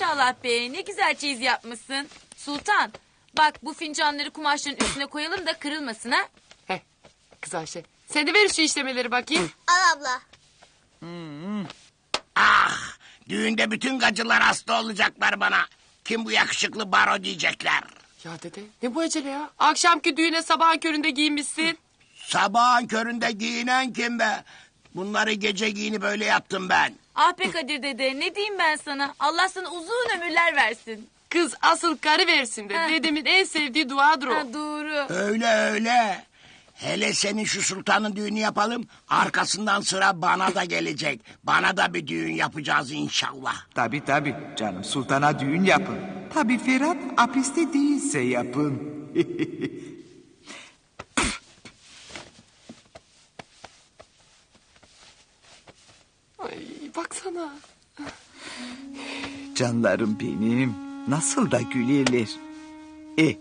Maşallah be ne güzel çeyiz yapmışsın. Sultan bak bu fincanları kumaşların üstüne koyalım da kırılmasın ha. Heh, kız Ayşe. Sen de ver şu işlemeleri bakayım. Al abla. Düğünde bütün gacılar hasta olacaklar bana. Kim bu yakışıklı baro diyecekler. Ya dede ne bu acele ya? Akşamki düğüne sabahın köründe giyinmişsin. Sabahın köründe giyinen kim be? Bunları gece giyini böyle yaptım ben. Ah be Kadir dede ne diyeyim ben sana. Allah sana uzun ömürler versin. Kız asıl karı versin de. Heh. Dedemin en sevdiği duadır o. Ha, doğru. Öyle öyle. Hele senin şu sultanın düğünü yapalım. Arkasından sıra bana da gelecek. Bana da bir düğün yapacağız inşallah. Tabi tabi canım sultana düğün yapın. Tabi Ferhat hapiste değilse yapın. baksana. Canlarım benim nasıl da gülerler. E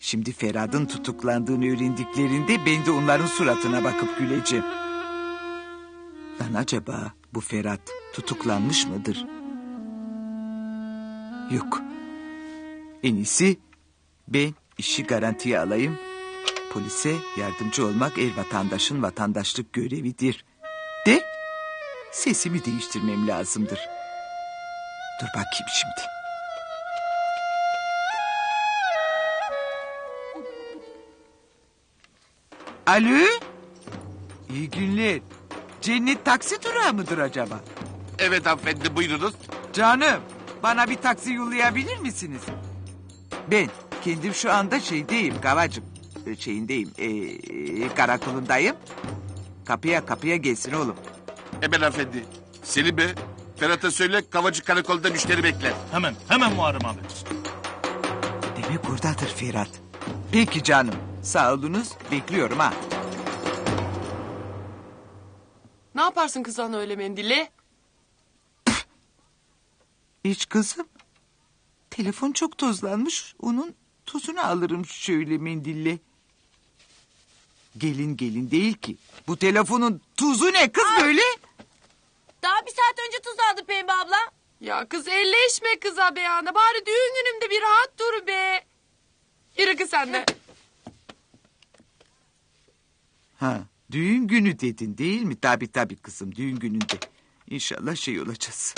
şimdi Ferhat'ın tutuklandığını öğrendiklerinde ben de onların suratına bakıp güleceğim. Lan acaba bu Ferhat tutuklanmış mıdır? Yok. En iyisi ben işi garantiye alayım. Polise yardımcı olmak er vatandaşın vatandaşlık görevidir. De sesimi değiştirmem lazımdır. Dur bakayım şimdi. Alo? İyi günler. Cennet taksi durağı mıdır acaba? Evet hanımefendi buyurunuz. Canım, bana bir taksi yollayabilir misiniz? Ben kendim şu anda şeydeyim, Kavacık e, şeyindeyim, ee, karakolundayım. Kapıya kapıya gelsin oğlum. Hemen hanımefendi. Selim Bey, Ferhat'a söyle Kavacık Karakol'da müşteri bekler. Hemen, hemen Muharrem abi. Demek oradadır Ferhat. Peki canım, sağ olunuz, bekliyorum ha. Ne yaparsın kız ana öyle mendille? Hiç kızım. Telefon çok tozlanmış. Onun tozunu alırım şöyle mendille. Gelin gelin değil ki. Bu telefonun tuzu ne kız böyle? Daha bir saat önce tuz aldı Pembe abla. Ya kız elleşme kıza be ana. Bari düğün günümde bir rahat dur be. Yürü kız sen de. Ha, düğün günü dedin değil mi? Tabi tabi kızım düğün gününde. İnşallah şey olacağız.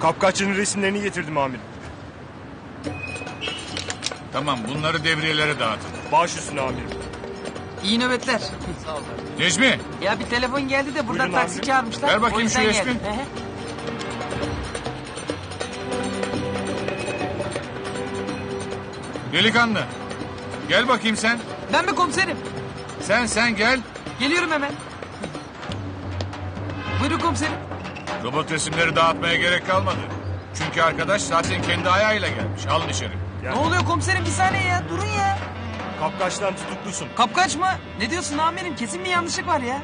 Kapkaççının resimlerini getirdim amirim. Tamam bunları devriyelere dağıtın. Baş üstüne amirim. İyi nöbetler. Necmi Ya bir telefon geldi de buradan Buyurun taksi abi. çağırmışlar. Ver bakayım şu resmi. Delikanlı. Gel bakayım sen. Ben mi komiserim? Sen sen gel. Geliyorum hemen. Buyurun komiserim. Robot resimleri dağıtmaya gerek kalmadı. Çünkü arkadaş zaten kendi ayağıyla gelmiş. Alın içeri. Ne oluyor komiserim bir saniye ya durun ya. Kapkaçtan tutuklusun. Kapkaç mı? Ne diyorsun amirim kesin bir yanlışlık var ya.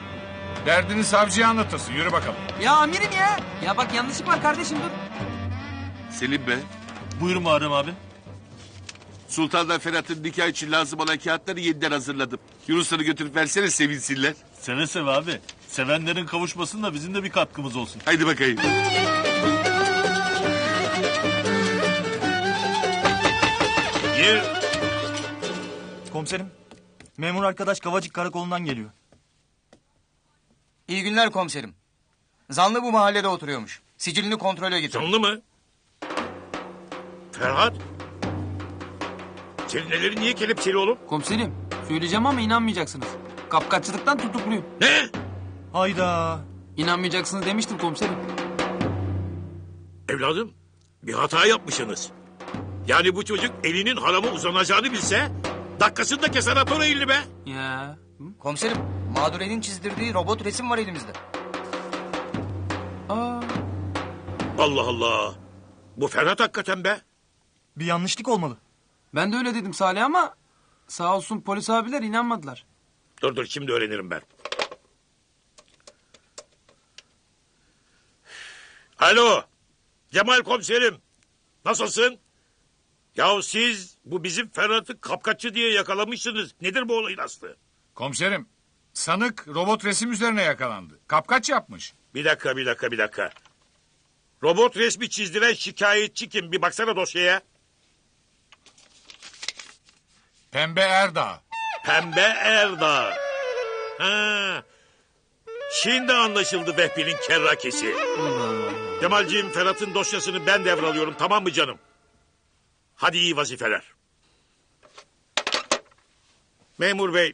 Derdini savcıya anlatırsın. Yürü bakalım. Ya amirim ya. Ya bak yanlışlık var kardeşim dur. Selim Bey, Buyur Muharrem abi. Sultan'la Ferhat'ın nikah için lazım olan kağıtları yeniden hazırladım. Yunusları götürüp versene sevinsinler. Seve seve abi. Sevenlerin kavuşmasında bizim de bir katkımız olsun. Haydi bakayım. Gir. Komiserim. Memur arkadaş Kavacık Karakolu'ndan geliyor. İyi günler komiserim. Zanlı bu mahallede oturuyormuş. Sicilini kontrole getir. Canlı mı? Ferhat? Senin ellerin niye kelepçeli oğlum? Komiserim söyleyeceğim ama inanmayacaksınız. Kapkaççılıktan tutukluyum. Ne? Hayda. İnanmayacaksınız demiştim komiserim. Evladım bir hata yapmışsınız. Yani bu çocuk elinin harama uzanacağını bilse... ...dakikasında keser atar elini be. Ya. Komiserim, mağdurenin çizdirdiği robot resim var elimizde. Aa. Allah Allah. Bu Ferhat hakikaten be. Bir yanlışlık olmalı. Ben de öyle dedim Salih ama sağ olsun polis abiler inanmadılar. Dur dur şimdi öğrenirim ben. Alo. Cemal komiserim. Nasılsın? Yahu siz bu bizim Ferhat'ı kapkaççı diye yakalamışsınız. Nedir bu olayın aslı? Komiserim Sanık robot resim üzerine yakalandı. Kapkaç yapmış. Bir dakika bir dakika bir dakika. Robot resmi çizdiren şikayetçi kim? Bir baksana dosyaya. Pembe Erdağ. Pembe Erdağ. Ha. Şimdi anlaşıldı Vehbi'nin kerrakesi. Kemalciğim Ferhat'ın dosyasını ben devralıyorum tamam mı canım? Hadi iyi vazifeler. Memur bey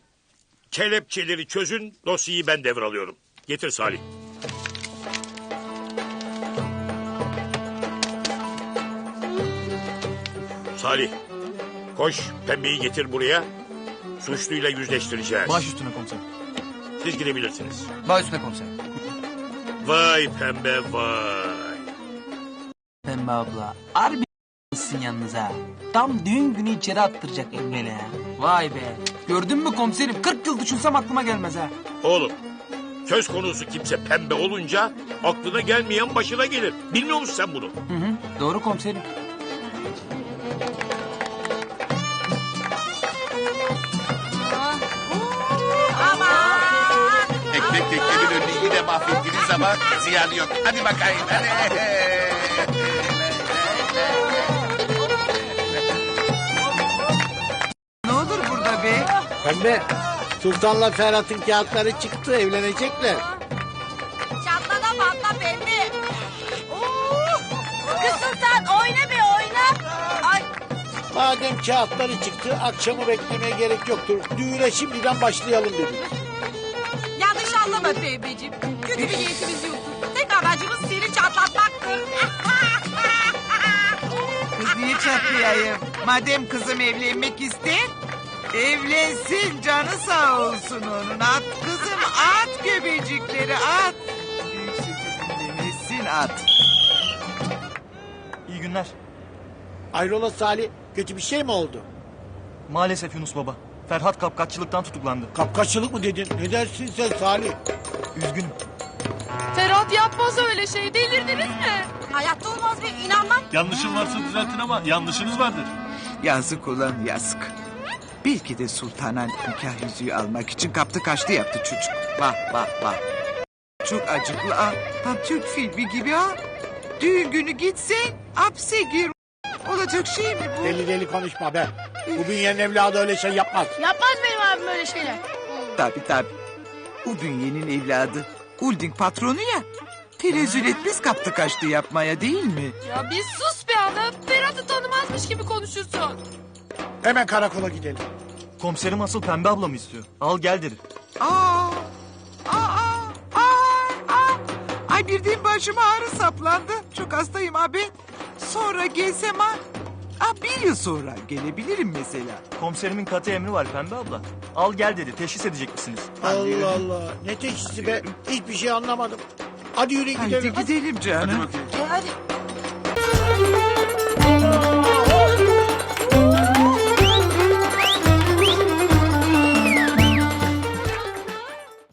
kelepçeleri çözün dosyayı ben devralıyorum. Getir Salih. Salih koş pembeyi getir buraya. Suçluyla yüzleştireceğiz. Baş üstüne komiserim. Siz girebilirsiniz. Baş üstüne komiserim. Vay pembe vay. Pembe abla. Harbi mısın yalnız ha. Tam düğün günü içeri attıracak Emre'yle. Vay be. Gördün mü komiserim? 40 yıl düşünsem aklıma gelmez ha. Oğlum söz konusu kimse pembe olunca aklına gelmeyen başına gelir. Bilmiyor musun sen bunu? Hı hı. Doğru komiserim. Ekmek teknenin önünü yine mahvettiniz ama ziyanı yok. Hadi bakayım. Hadi. Pembe, Sultan'la Ferhat'ın kağıtları çıktı, evlenecekler. Çatlana patla pembe. Kız Sultan oyna be oyna. Ay Madem kağıtları çıktı, akşamı beklemeye gerek yoktur. Düğüne şimdiden başlayalım dedik. Yanlış anlama pembeciğim. Kötü bir niyetimiz yoktur. Tek amacımız seni çatlatmaktır. Kız niye çatlayayım? Madem kızım evlenmek ister, evlensin canı sağ olsun onun. At kızım at göbecikleri at. Büyük sözü dinlemesin at. İyi günler. Ayrola Salih, kötü bir şey mi oldu? Maalesef Yunus baba. Ferhat kapkaççılıktan tutuklandı. Kapkaççılık mı dedin? Ne dersin sen Salih? Üzgünüm. Ferhat yapmaz öyle şey. Delirdiniz mi? Hayatta olmaz be. inanmam. Yanlışım varsa düzeltin ama yanlışınız vardır. Yazık ulan yazık. Belki de sultana nikah yüzüğü almak için kaptı kaçtı yaptı çocuk. Vah vah vah. Çok acıklı ha. Tam Türk filmi gibi ha. Düğün günü gitsen hapse gir. Olacak şey mi bu? Deli deli konuşma be. Bu bünyenin evladı öyle şey yapmaz. Yapmaz benim abim öyle şeyler. Tabi tabi. O bünyenin evladı. Holding patronu ya. Tenezzül etmez kaptı kaçtı yapmaya değil mi? Ya bir sus be adam. Ferhat'ı tanımazmış gibi konuşursun. Hemen karakola gidelim. Komiserim asıl pembe ablamı istiyor. Al gel dedi. Aa, aa, aa, aa. Ay birden başıma ağrı saplandı. Çok hastayım abi. Sonra gelsem ha. Aa, bir yıl sonra gelebilirim mesela. Komiserimin katı emri var pembe abla. Al gel dedi. Teşhis edecek misiniz? Allah Allah. Ne teşhisi be? Hiçbir şey anlamadım. Hadi yürü Haydi gidelim. gidelim canım. Hadi bakayım. hadi.